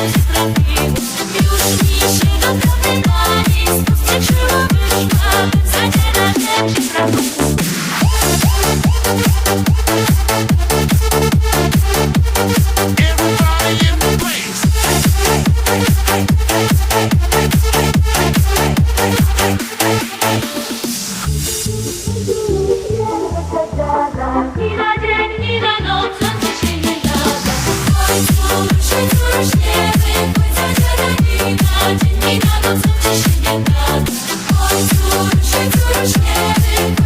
Bye. Słuchaj, słuchaj, słuchaj,